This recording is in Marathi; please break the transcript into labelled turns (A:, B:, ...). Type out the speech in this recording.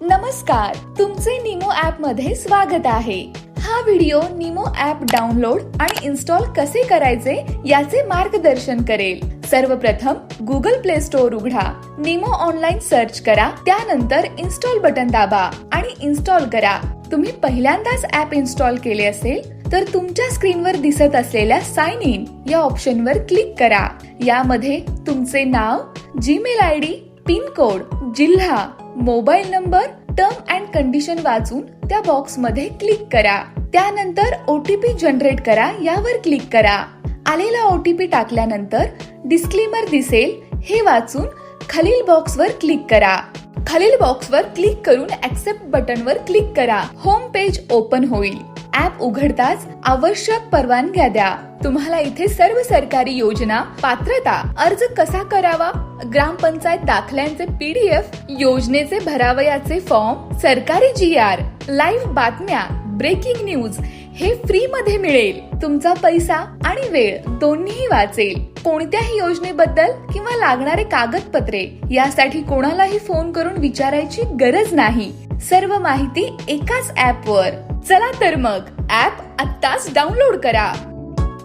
A: नमस्कार तुमचे निमो ऍपमध्ये स्वागत आहे. हा व्हिडिओ निमो ऍप डाउनलोड आणि इन्स्टॉल कसे करायचे याचे मार्गदर्शन करेल. सर्वप्रथम गुगल प्ले स्टोअर उघडा. निमो ऑनलाइन सर्च करा त्यानंतर इन्स्टॉल बटन दाबा आणि इन्स्टॉल करा. तुम्ही पहिल्यांदाच ऍप इन्स्टॉल केले असेल तर तुमच्या स्क्रीनवर दिसत असलेल्या साइन इन या ऑप्शनवर क्लिक करा. यामध्ये तुमचे नाव Gmail I D pin code जिल्हा mobile number term and condition वाचून त्या बॉक्समध्ये क्लिक करा. त्यानंतर ओटीपी जनरेट करा यावर क्लिक करा. आलेला ओटीपी टाकल्यानंतर डिस्क्लेमर दिसेल हे वाचून खालील बॉक्सवर क्लिक करा. खालील बॉक्सवर क्लिक करून ऍक्सेप्ट बटनवर क्लिक करा. होम पेज ओपन होईल. ऍप उघडताच आवश्यक परवानग्या द्या. तुम्हाला इथे सर्व सरकारी योजना पात्रता अर्ज कसा करावा ग्रामपंचायत दाखल्यांचे पीडीएफ योजनेचे भरावयाचे फॉर्म सरकारी जी आर लाईव्ह बातम्या ब्रेकिंग न्यूज हे फ्री मध्ये मिळेल. तुमचा पैसा आणि वेळ दोन्हीही वाचेल. कोणत्याही योजनेबद्दल किंवा लागणारे कागदपत्रे यासाठी कोणालाही फोन करून विचारायची गरज नाही. सर्व माहिती एकाच ऍप वर. चला तर मग ऍप आत्ताच डाउनलोड करा.